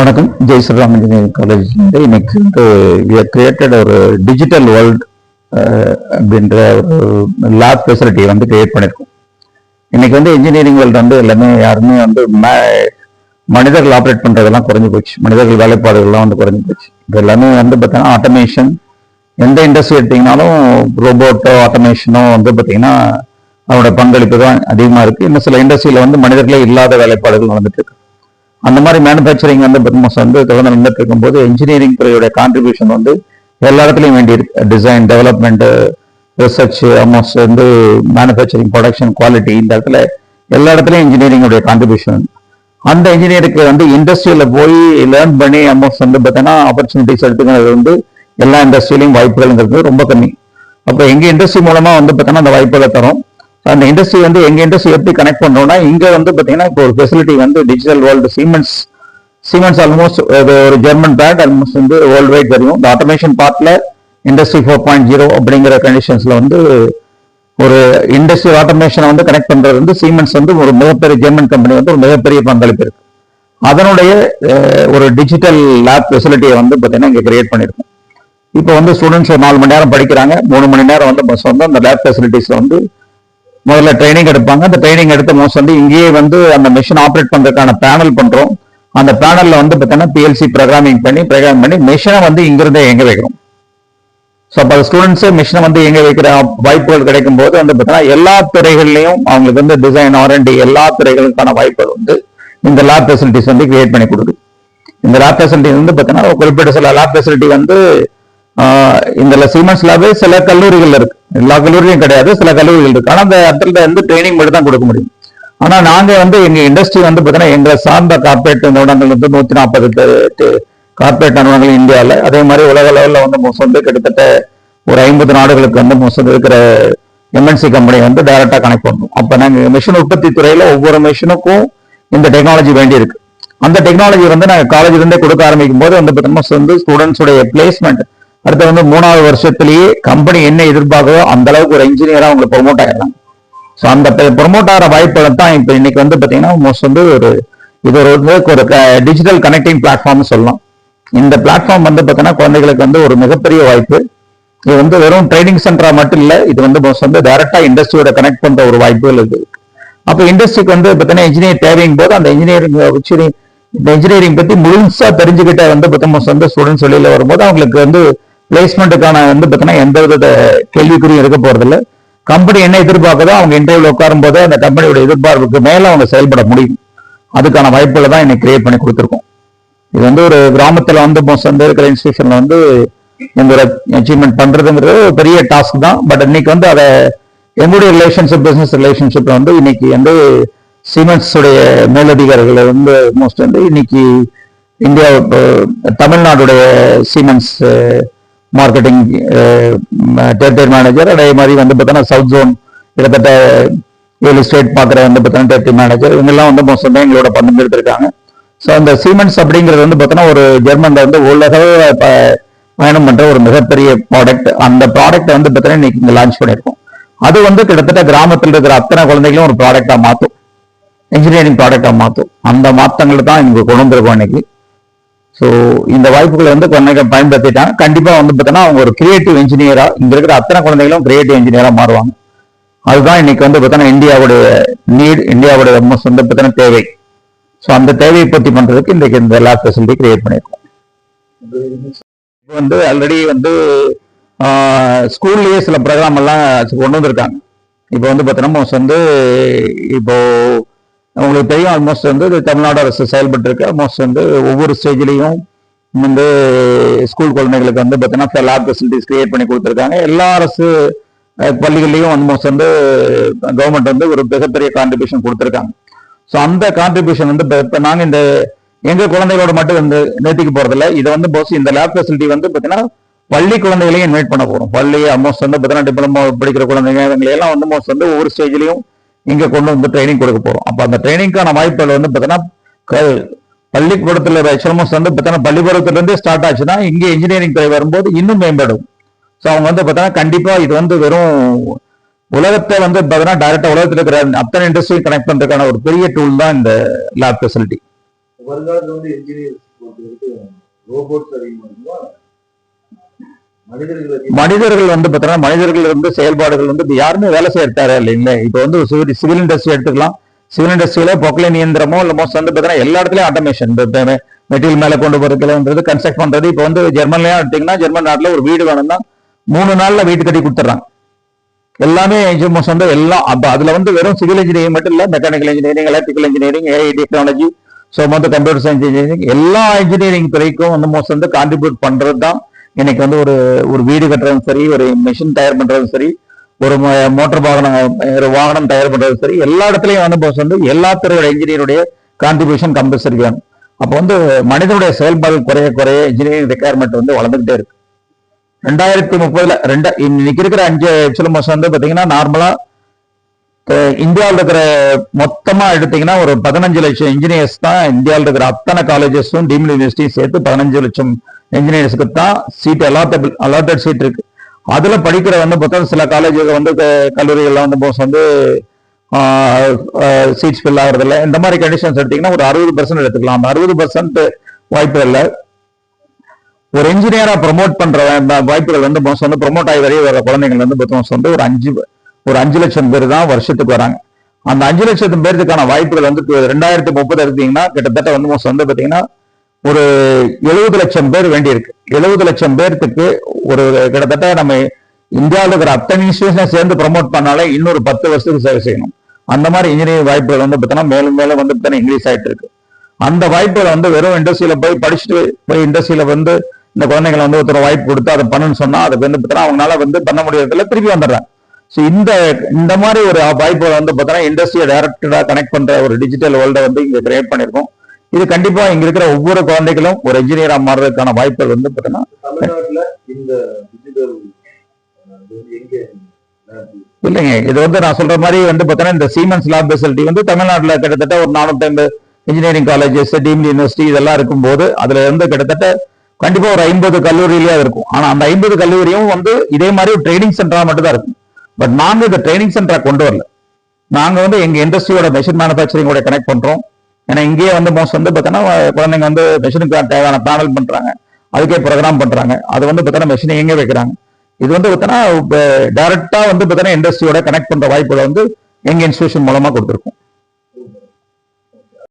வணக்கம். Jai Sriram engineering college இன்னைக்கு வந்து கிரியேட்டட் ஒரு டிஜிட்டல் வேர்ல்ட் அப்படின்ற ஒரு லேப் ஃபெசிலிட்டியை வந்து கிரியேட் பண்ணியிருக்கோம் இன்னைக்கு வந்து இன்ஜினியரிங் வேர்ல்டு வந்து எல்லாமே யாருமே வந்து மனிதர்கள் ஆப்ரேட் பண்ணுறதெல்லாம் குறைஞ்சி போச்சு. மனிதர்கள் வேலைப்பாடுகள்லாம் வந்து குறைஞ்சி போச்சு. இது எல்லாமே வந்து பார்த்தீங்கன்னா ஆட்டோமேஷன் எந்த இண்டஸ்ட்ரி எடுத்திங்கனாலும் ரோபோட்டோ ஆட்டோமேஷனோ வந்து பார்த்தீங்கன்னா அதோட பங்களிப்பு தான் அதிகமாக இருக்குது இன்னும் சில இண்டஸ்ட்ரியில் வந்து மனிதர்களே இல்லாத வேலைப்பாடுகள் நடந்துட்டு இருக்கு. அந்த மாதிரி மேனுஃபேக்சரிங் வந்து பத்மஸ் வந்து தொடர்ந்து நடந்துட்டு இருக்கும்போது இன்ஜினியரிங் துறையோட கான்ட்ரிபியூஷன் வந்து எல்லா இடத்துலையும் வேண்டியிருக்கு. டிசைன் டெவலப்மெண்ட் ரிசர்ச் ஆல்மோஸ்ட் வந்து மேனுஃபேக்சரிங் ப்ரொடக்ஷன் குவாலிட்டி இந்த இடத்துல எல்லா இடத்துலையும் இன்ஜினியரிங்குடைய கான்ட்ரிபியூஷன் அந்த இன்ஜினியருக்கு வந்து இண்டஸ்ட்ரியில் போய் லேர்ன் பண்ணி ஆல்மோஸ்ட் வந்து பார்த்தீங்கன்னா ஆப்பர்ச்சுனிட்டிஸ் எடுத்துக்கிறது வந்து எல்லா இண்டஸ்ட்ரியிலையும் வாய்ப்புகள்ங்கிறது ரொம்ப கம்மி. அப்போ எங்கள் இண்டஸ்ட்ரி மூலமாக வந்து பார்த்தீங்கன்னா அந்த வாய்ப்புகளை தரும். அந்த இண்டஸ்ட்ரி வந்து எங்க இண்டஸ்ட்ரி எப்படி கனெக்ட் பண்றோம்னா இங்க வந்து பாத்தீங்கன்னா இப்போ ஒரு ஃபெசிலிட்டி வந்து digital world Siemens Siemens almost ஒரு ஜெர்மன் பிராண்ட் ஆல்மோஸ்ட் வந்து வேர்ல்டு வைட் தெரியும். இந்த ஆட்டோமேஷன் பார்ட்ல இண்டஸ்ட்ரி ஃபோர் பாயிண்ட் ஜீரோ அப்படிங்கிற கண்டிஷன்ஸ்ல வந்து ஒரு இண்டஸ்ட்ரியல் ஆட்டோமேஷனை வந்து கனெக்ட் பண்றது வந்து சீமெண்ட்ஸ் வந்து ஒரு மிகப்பெரிய ஜெர்மன் கம்பெனி வந்து ஒரு மிகப்பெரிய பங்களிப்பு இருக்கு. அதனுடைய ஒரு டிஜிட்டல் லேப் ஃபெசிலிட்டியை வந்து பார்த்தீங்கன்னா இங்க கிரியேட் பண்ணியிருக்கோம் இப்போ வந்து ஸ்டூடெண்ட்ஸ் ஒரு நாலு மணி நேரம் படிக்கிறாங்க. மூணு மணி நேரம் வந்து பஸ் வந்து அந்த லேப் ஃபெசிலிட்டிஸில் வந்து முதல்ல ட்ரைனிங் எடுப்பாங்க. அந்த ட்ரைனிங் எடுத்து மோஸ்ட் வந்து இங்கேயே வந்து அந்த மிஷின் ஆப்ரேட் பண்றதுக்கான பேனல் பண்றோம். அந்த பேனல்ல வந்து பார்த்தீங்கன்னா பிஎல்சி ப்ரோக்ராமிங் பண்ணி ப்ரோக்ராம் பண்ணி மிஷினை வந்து இங்கிருந்தே எங்க வைக்கிறோம். ஸோ அப்போ ஸ்டூடெண்ட்ஸு மிஷினை வந்து எங்க வைக்கிற வாய்ப்புகள் கிடைக்கும் போது வந்து பார்த்தீங்கன்னா எல்லா துறைகள்லையும் அவங்களுக்கு வந்து டிசைன் ஆர்என்டி எல்லா துறைகளுக்கான வாய்ப்புகள் வந்து இந்த லேப் ஃபெசிலிட்டிஸ் வந்து கிரியேட் பண்ணி கொடுக்குது. இந்த லேப் ஃபெசிலிட்டி வந்து பார்த்தீங்கன்னா குறிப்பிட்ட சில லேப் ஃபெசிலிட்டி வந்து இந்த சீமெண்ட்ஸ் லேபே சில கல்லூரிகள் இருக்கு. எல்லா கல்லூரியும் கிடையாது சில கல்லூரிகள் இருக்கு. ஆனா அந்த இடத்துல வந்து ட்ரைனிங் மட்டும் தான் கொடுக்க முடியும். ஆனா நாங்க வந்து எங்க இண்டஸ்ட்ரி வந்து பார்த்தீங்கன்னா எங்களை சார்ந்த கார்பரேட் நிறுவனங்கள் வந்து நூத்தி நாற்பது கார்பரேட் நிறுவனங்கள் இந்தியாவில் அதே மாதிரி உலக லெவலில் வந்து மோசம் வந்து கிட்டத்தட்ட ஒரு ஐம்பது நாடுகளுக்கு வந்து மோசம் இருக்கிற எம்என்சி கம்பெனி வந்து டைரக்டா கனெக்ட் பண்ணும் அப்ப நாங்க மிஷின் உற்பத்தி துறையில ஒவ்வொரு மிஷினுக்கும் இந்த டெக்னாலஜி வேண்டி இருக்கு அந்த டெக்னாலஜி வந்து நாங்க காலேஜ்ல இருந்தே கொடுக்க ஆரம்பிக்கும் போது வந்து பார்த்தீங்கன்னா வந்து ஸ்டூடெண்ட்ஸுடைய பிளேஸ்மெண்ட் அடுத்து வந்து மூணாவது வருஷத்திலேயே கம்பெனி என்ன எதிர்பார்க்குதோ அந்த அளவுக்கு ஒரு இன்ஜினியரா அவங்களுக்கு ப்ரொமோட் ஆகிடலாம் ஸோ அந்த ப்ரொமோட் ஆகிற வாய்ப்புகள் தான் இப்போ இன்னைக்கு வந்து பார்த்தீங்கன்னா மோஸ்ட் வந்து ஒரு இது ஒரு ஒரு டிஜிட்டல் கனெக்டிங் பிளாட்ஃபார்ம் சொல்லலாம். இந்த பிளாட்ஃபார்ம் வந்து பார்த்தீங்கன்னா குழந்தைகளுக்கு வந்து ஒரு மிகப்பெரிய வாய்ப்பு. இது வந்து வெறும் ட்ரைனிங் சென்டரா மட்டும் இல்லை இது வந்து மோஸ்ட் வந்து டைரக்டா இண்டஸ்ட்ரியோட கனெக்ட் பண்ற ஒரு வாய்ப்புகள் இருக்கு. அப்போ இண்டஸ்ட்ரிக்கு வந்து பார்த்தீங்கன்னா இன்ஜினியர் தேவையும் போது அந்த இன்ஜினியரிங் இந்த இன்ஜினியரிங் பத்தி முழுசா தெரிஞ்சுக்கிட்ட வந்து பார்த்தோம்னா வந்து ஸ்டூடெண்ட்ஸ் வெளியில வரும்போது அவங்களுக்கு வந்து பிளேஸ்மெண்ட்டுக்கான வந்து பார்த்தீங்கன்னா எந்த வித கேள்விக்குறியும் இருக்க போறதில்ல. கம்பெனி என்ன எதிர்பார்க்குதோ அவங்க இன்டர்வியூல உட்காரும் போது அந்த கம்பெனியோட எதிர்பார்ப்புக்கு மேல அவங்க செயல்பட முடியும். அதுக்கான வாய்ப்புகளை தான் இன்னைக்கு கிரியேட் பண்ணி கொடுத்துருக்கோம். இது வந்து ஒரு கிராமத்துல வந்து மோஸ்ட் இருக்கிற இன்ஸ்டியூஷன்ல வந்து எங்களோட அச்சீவ்மெண்ட் பண்றதுங்கிறது பெரிய டாஸ்க் தான். பட் இன்னைக்கு வந்து அதை எங்களுடைய ரிலேஷன்ஷிப் பிசினஸ் ரிலேஷன்ஷிப்ல வந்து இன்னைக்கு வந்து சிமெண்ட்ஸுடைய மேலதிகாரிகள் வந்து மோஸ்ட் வந்து இன்னைக்கு இந்தியா தமிழ்நாடுடைய சீமெண்ட்ஸ் மார்க்கெட்டிங் டெரிட்டரி மேனேஜர் அதே மாதிரி வந்து பார்த்தோன்னா சவுத் ஜோன் கிட்டத்தட்ட ஏழு ஸ்டேட் பார்க்குற வந்து பார்த்தோன்னா டெரிட்டரி மேனேஜர் இவங்கெல்லாம் வந்து மோஸ்ட் எங்களோட எங்களோட பங்கெடுத்திருக்காங்க ஸோ அந்த சீமெண்ட்ஸ் அப்படிங்கிறது வந்து பார்த்தோன்னா ஒரு ஜெர்மனில் வந்து உலக ப- பயணம் பண்ணுற ஒரு மிகப்பெரிய ப்ராடக்ட் அந்த ப்ராடக்ட் வந்து பார்த்தீங்கன்னா இன்னைக்கு இங்கே லான்ச் பண்ணியிருக்கோம். அது வந்து கிட்டத்தட்ட கிராமத்தில் இருக்கிற அத்தனை குழந்தைகளும் ஒரு ப்ராடக்டாக மாற்றும் இன்ஜினியரிங் ப்ராடக்டாக மாற்றும் அந்த மாற்றங்களை தான் இங்கே கொண்டு வந்திருக்கோம் இன்னைக்கு. ஸோ இந்த வாய்ப்புகளை வந்து குழந்தைகள் பயன்படுத்திட்டாங்க. கண்டிப்பாக வந்து பார்த்தோன்னா அவங்க ஒரு கிரியேட்டிவ் இன்ஜினியராக இங்கே இருக்கிற அத்தனை குழந்தைகளும் கிரியேட்டிவ் இன்ஜினியராக மாறுவாங்க. அதுதான் இன்னைக்கு வந்து பார்த்தோன்னா இந்தியாவுடைய நீட் இந்தியாவுடைய ரொம்ப வந்து பார்த்தோன்னா தேவை. ஸோ அந்த தேவையை பூர்த்தி பண்ணுறதுக்கு இன்றைக்கு இந்த லேப் ஃபெசிலிட்டி கிரியேட் பண்ணியிருக்கோம். இப்போ வந்து ஆல்ரெடி வந்து ஸ்கூல்லேயே சில ப்ரோக்ராம் எல்லாம் கொண்டு வந்திருக்காங்க. இப்போ வந்து பார்த்தோன்னா மோஸ்ட் வந்து இப்போ உங்களுக்கு தெரியும் ஆல்மோஸ்ட் வந்து இது தமிழ்நாடு அரசு செயல்பட்டுருக்கு. ஆல்மோஸ்ட் வந்து ஒவ்வொரு ஸ்டேஜ்லேயும் வந்து ஸ்கூல் குழந்தைகளுக்கு வந்து பார்த்தீங்கன்னா லேப் ஃபெசிலிட்டிஸ் கிரியேட் பண்ணி கொடுத்துருக்காங்க. எல்லா அரசு பள்ளிகள்லையும் ஆல்மோஸ்ட் வந்து கவர்மெண்ட் வந்து ஒரு மிகப்பெரிய கான்ட்ரிபியூஷன் கொடுத்துருக்காங்க. ஸோ அந்த கான்ட்ரிபியூஷன் வந்து இப்போ நாங்கள் இந்த எங்கள் குழந்தைகளோட மட்டும் வந்து நேர்த்திக்கு போகிறதில்ல இதை வந்து போஸ் இந்த லேப் ஃபெசிலிட்டி வந்து பார்த்தீங்கன்னா பள்ளி குழந்தைகளையும் இன்வைட் பண்ண போகிறோம் பள்ளி ஆல்மோஸ்ட் வந்து பார்த்தீங்கன்னா டிப்ளமோ படிக்கிற குழந்தைங்க இவங்களை எல்லாம் வந்து மோஸ்ட் வந்து ஒவ்வொரு ஸ்டேஜ்லையும் இங்க கொண்டு வந்து ட்ரைனிங் கொடுக்க போறோம். அப்ப அந்த ட்ரைனிங்கான வாய்ப்புகள் வந்து பாத்தீங்கன்னா பள்ளிக்கூடத்தில் பள்ளிக்கூடத்துல வந்து பார்த்தீங்கன்னா பள்ளிக்கூடத்துல இருந்தே ஸ்டார்ட் ஆச்சுன்னா இங்க இன்ஜினியரிங் துறை வரும்போது இன்னும் மேம்படும். ஸோ அவங்க வந்து பார்த்தீங்கன்னா கண்டிப்பா இது வந்து வெறும் உலகத்தை வந்து பார்த்தீங்கன்னா டைரக்டா உலகத்தில் இருக்கிற அத்தனை இண்டஸ்ட்ரியும் கனெக்ட் பண்றதுக்கான ஒரு பெரிய டூல் தான் இந்த லேப் ஃபெசிலிட்டி வருங்காலத்தில் வந்து இன்ஜினியர்ஸ் மனிதர்கள் மனிதர்கள் வந்து பார்த்தீங்கன்னா மனிதர்கள் வந்து செயல்பாடுகள் வந்து யாருமே வேலை செய்யறாரு இல்லைங்களா இப்போ வந்து சிவில் இண்டஸ்ட்ரி எடுத்துக்கலாம். சிவில் இண்டஸ்ட்ரியில பொக்லைன் இயந்திரமோ இல்லை மோஸ்ட் வந்து பார்த்தீங்கன்னா எல்லா இடத்துலயும் ஆட்டோமேஷன் மெட்டீரியல் மேல கொண்டு போறதுலன்றது கன்ஸ்ட்ரக்ட் பண்றது. இப்போ வந்து ஜெர்மன்லயும் எடுத்தீங்கன்னா ஜெர்மன் நாட்டுல ஒரு வீடு வேணும்னா மூணு நாள்ல வீட்டு கட்டி கொடுத்துட்றாங்க எல்லாமே மோஸ்ட் வந்து எல்லாம் அப்ப அதுல வந்து வெறும் சிவில் இன்ஜினியரிங் மட்டும் இல்ல mechanical engineering electrical engineering AI technology so மொத்தம் கம்ப்யூட்டர் சயின்ஸ் இன்ஜினியரிங் எல்லா இன்ஜினியரிங் துறைக்கும் வந்து மோஸ்ட் வந்து கான்ட்ரிபியூட் பண்றது தான் இன்னைக்கு வந்து ஒரு ஒரு வீடு கட்டுறதும் சரி ஒரு மிஷின் தயார் பண்றதும் சரி ஒரு மோட்டார் வாகனம் ஒரு வாகனம் தயார் பண்றதும் சரி எல்லா இடத்துலயும் வந்து மோஸ்ட் வந்து எல்லா துறையோட இன்ஜினியருடைய கான்ட்ரிபியூஷன் கம்பல்சரி வேணும் அப்போ வந்து மனிதனுடைய செயல்பாடு குறைய குறைய இன்ஜினியரிங் ரெக்குயர்மெண்ட் வந்து வளர்ந்துகிட்டே இருக்கு. ரெண்டாயிரத்தி முப்பதுல ரெண்டா இன்னைக்கு இருக்கிற அஞ்சு சிலபஸ் வந்து பாத்தீங்கன்னா நார்மலா இந்தியாவில் இருக்கிற மொத்தமா எடுத்தீங்கன்னா ஒரு பதினஞ்சு லட்சம் இன்ஜினியர்ஸ் தான் இந்தியாவில் இருக்கிற அத்தனை காலேஜஸும் டீம்டு யூனிவர்சிட்டியும் சேர்த்து பதினஞ்சு லட்சம் இன்ஜினியர்ஸுக்கு தான் சீட் அலாட்டபிள் அலாட்டட் சீட் இருக்கு. அதுல படிக்கிற வந்து பார்த்தா சில காலேஜுக்கு வந்து கல்லூரிகள்லாம் வந்து போஸ் வந்து சீட்ஸ் ஃபில் ஆகுறது இந்த மாதிரி கண்டிஷன்ஸ் எடுத்தீங்கன்னா ஒரு அறுபது பர்சன்ட் எடுத்துக்கலாம். அந்த அறுபது பர்சன்ட் வாய்ப்பு இல்லை. ஒரு இன்ஜினியரா ப்ரொமோட் பண்ற வாய்ப்புகள் வந்து மோஸ்ட் வந்து ப்ரொமோட் ஆகி வரைய வர குழந்தைகள் வந்து மோஸ்ட் வந்து ஒரு அஞ்சு ஒரு அஞ்சு லட்சம் பேர் தான் வருஷத்துக்கு வராங்க. அந்த அஞ்சு லட்சத்து பேருக்கான வாய்ப்புகள் வந்து ரெண்டாயிரத்தி முப்பது எடுத்தீங்கன்னா கிட்டத்தட்ட வந்து மோஸ்ட் வந்து பார்த்தீங்கன்னா ஒரு எழுபது லட்சம் பேர் வேண்டியிருக்கு. எழுபது லட்சம் பேர்த்துக்கு ஒரு கிட்டத்தட்ட நம்ம இந்தியாவில் இருக்கிற அத்தனை இன்ஸ்டியூஷனை சேர்ந்து ப்ரமோட் பண்ணாலே இன்னொரு பத்து வருஷத்துக்கு சேவை செய்யணும். அந்த மாதிரி இன்ஜினியரிங் வாய்ப்புகள் வந்து பார்த்தோன்னா மேலும் மேலும் வந்து பார்த்தோன்னா இங்கிலீஷ் ஆயிட்டு இருக்கு அந்த வாய்ப்புகளை வந்து வெறும் இண்டஸ்ட்ரியில் போய் படிச்சுட்டு போய் இண்டஸ்ட்ரியில் வந்து இந்த குழந்தைங்களை வந்து ஒருத்தர் வாய்ப்பு கொடுத்து அதை பண்ணுன்னு சொன்னால் அதுக்கு வந்து பார்த்தோன்னா அவங்களால வந்து பண்ண முடியறதில்ல திருப்பி வந்துடுறாங்க. ஸோ இந்த இந்த மாதிரி ஒரு வாய்ப்புகளை வந்து பார்த்தீங்கன்னா இண்டஸ்ட்ரியை டைரக்டடாக கனெக்ட் பண்ணுற ஒரு டிஜிட்டல் வேர்ல்டை வந்து இங்கே கிரியேட் பண்ணியிருக்கோம். இது கண்டிப்பா இங்க இருக்கிற ஒவ்வொரு குழந்தைகளும் ஒரு இன்ஜினியரா மாறுறதுக்கான வாய்ப்புகள் வந்து lab? இல்லைங்க இது வந்து நான் சொல்ற மாதிரி வந்து பார்த்தீங்கன்னா இந்த சீமென்ஸ் லேப் ஃபெசிலிட்டி வந்து தமிழ்நாட்டுல கிட்டத்தட்ட ஒரு நானூத்தி ஐம்பது இன்ஜினியரிங் காலேஜஸ் டீம்டு யூனிவர்சிட்டி இதெல்லாம் இருக்கும்போது அதுல இருந்து கிட்டத்தட்ட கண்டிப்பா ஒரு ஐம்பது கல்லூரியிலேயே இருக்கும். ஆனா அந்த ஐம்பது கல்லூரியும் வந்து இதே மாதிரி ஒரு ட்ரைனிங் சென்டரா மட்டும் தான் இருக்கும். பட் நாங்க இந்த ட்ரைனிங் சென்டரா கொண்டு வரல. நாங்க வந்து எங்க இண்டஸ்ட்ரியோட மெஷின் மேனுஃபேக்சரிங் கூட கனெக்ட் பண்றோம். ஏன்னா இங்கேயே வந்து மோஸ்ட் வந்து பார்த்தீங்கன்னா குழந்தைங்க வந்து மெஷினுக்கு தேவையான பேனல் பண்றாங்க. அதுக்கே ப்ரோக்ராம் பண்றாங்க. அது வந்து பார்த்தீங்கன்னா மெஷினை எங்கே வைக்கிறாங்க. இது வந்து பார்த்தீங்கன்னா டைரக்டா வந்து பார்த்தீங்கன்னா இண்டஸ்ட்ரியோட கனெக்ட் பண்ற வாய்ப்புகளை வந்து எங்க இன்ஸ்டியூஷன் மூலமா கொடுத்துருக்கோம்.